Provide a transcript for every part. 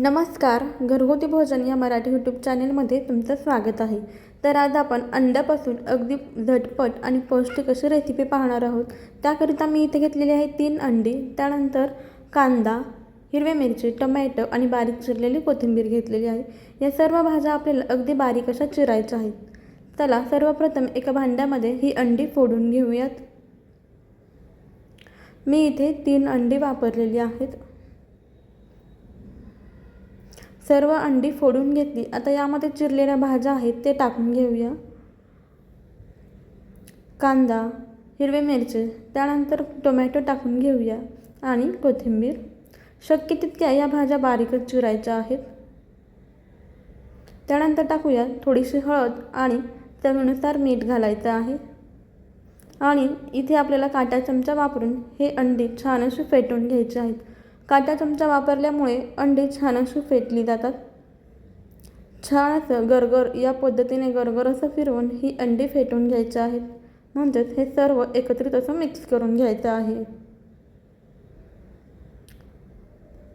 नमस्कार घरगुती भोजन या मराठी यूट्यूब चॅनेलमध्ये तुमचं स्वागत आहे. तर आज आपण अंड्यापासून अगदी झटपट आणि पौष्टिक अशी रेसिपी पाहणार आहोत. त्याकरिता मी इथे घेतलेली आहे तीन अंडी. त्यानंतर कांदा हिरव्या मिरची टमॅटो आणि बारीक चिरलेली कोथिंबीर घेतलेली आहे. या सर्व भाज्या आपल्याला अगदी बारीक अशा चिरायच्या आहेत. चला सर्वप्रथम एका भांड्यामध्ये ही अंडी फोडून घेऊयात. मी इथे तीन अंडी वापरलेली आहेत. सर्व अंडी फोडून घेतली. आता यामध्ये चिरलेल्या भाज्या आहेत ते टाकून घेऊया. कांदा हिरवी मिरची त्यानंतर टोमॅटो टाकून घेऊया आणि कोथिंबीर. शक्य तितक्या या भाज्या बारीकच चिरायच्या आहेत. त्यानंतर टाकूया थोडीशी हळद आणि चवीनुसार मीठ घालायचं आहे. आणि इथे आपल्याला काटा चमचा वापरून हे अंडी छान अशी फेटून घ्यायचे आहेत. काटा चमचा वापरल्यामुळे अंडी छान अशी फेटली जातात. छान असं गरगर या पद्धतीने गरगर असं फिरवून ही अंडी फेटून घ्यायची आहेत. म्हणजेच हे सर्व एकत्रित असं मिक्स करून घ्यायचं आहे.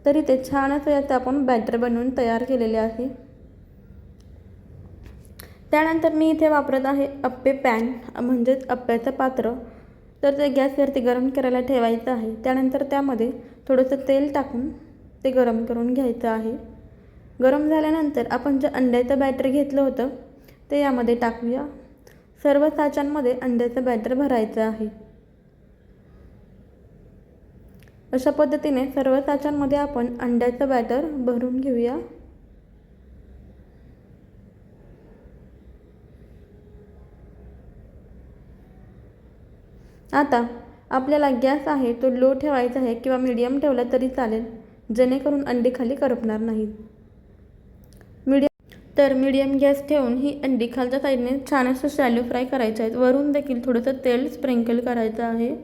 तरी ते छान असं याचं आपण बॅटर बनवून तयार केलेले आहे. त्यानंतर मी इथे वापरत आहे अप्पे पॅन म्हणजेच अप्प्याचं पात्र. तर ते गॅसवरती गरम करायला ठेवायचं आहे. त्यानंतर त्यामध्ये थोडंसं तेल टाकून ते गरम करून घ्यायचं आहे. गरम झाल्यानंतर आपण जे अंड्याचं बॅटर घेतलं होतं ते यामध्ये टाकूया. सर्व साच्यांमध्ये अंड्याचं बॅटर भरायचं आहे. अशा पद्धतीने सर्व साच्यांमध्ये आपण अंड्याचं बॅटर भरून घेऊया. आता आपल्याला गॅस आहे तो लो ठेवायचा आहे किंवा मीडियम ठेवला तरी चालेल. जेणेकरून अंडी खाली करपणार नाहीत. मीडियम तर मीडियम गॅस ठेवून ही अंडी खालच्या साईडने छान असं शॅलो फ्राय करायचं आहे. वरून देखील थोडंसं तेल स्प्रिंकल करायचं आहे.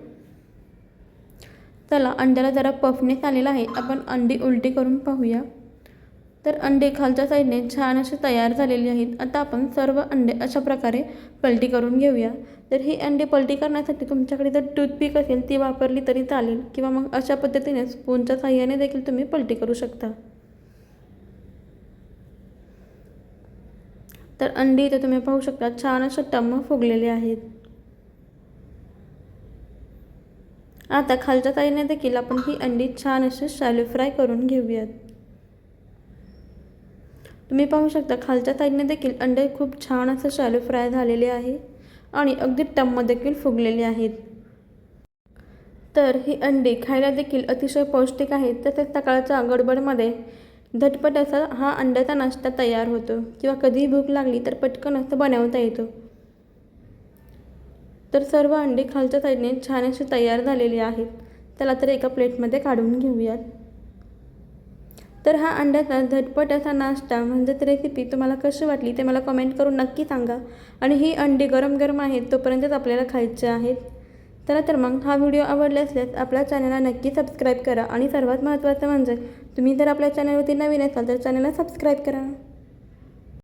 चला अंड्याला जरा पफनेस आलेला आहे. आपण अंडी उलटी करून पाहूया. तर अंडे खालच्या साईडने छान असे तयार झालेले आहेत. आता आपण सर्व अंडे अशा प्रकारे पलटी करून घेऊया. तर ही अंडी पलटी करण्यासाठी तुमच्याकडे जर टूथपिक असेल ती वापरली तरी चालेल किंवा मग अशा पद्धतीने स्पूनच्या साह्याने देखील तुम्ही पलटी करू शकता. तर अंडी इथे तुम्ही पाहू शकता छान अशा टम्म फुगलेले आहेत. आता खालच्या साईडने देखील आपण ही अंडी छान अशी शॅलो फ्राय करून घेऊयात. तुम्ही पाहू शकता खालच्या साईडने देखील अंडे खूप छान असं शॅलो फ्राय झालेले आहे आणि अगदी टम्म देखील फुगलेले आहेत. तर ही अंडी खायला देखील अतिशय पौष्टिक आहेत तसेच सकाळच्या गडबडमध्ये झटपट असा हा अंड्याचा नाश्ता तयार होतो किंवा कधीही भूक लागली तर पटकन असं बनवता येतो. तर सर्व अंडी खालच्या साईडने छान अशी तयार झालेली आहेत. त्याला तर एका प्लेटमध्ये काढून घेऊयात. तर हा अंड्याचा झटपट असा नाश्ता म्हणजेच रेसिपी तुम्हाला कशी वाटली ते मला कमेंट करून नक्की सांगा. आणि ही अंडी गरम गरम आहेत तोपर्यंतच आपल्याला खायचे आहेत. चला तर मग हा व्हिडिओ आवडला असल्यास आपल्या चॅनलला नक्की सबस्क्राईब करा. आणि सर्वात महत्त्वाचं म्हणजे तुम्ही जर आपल्या चॅनलवरती नवीन असाल तर चॅनलला सबस्क्राईब करा.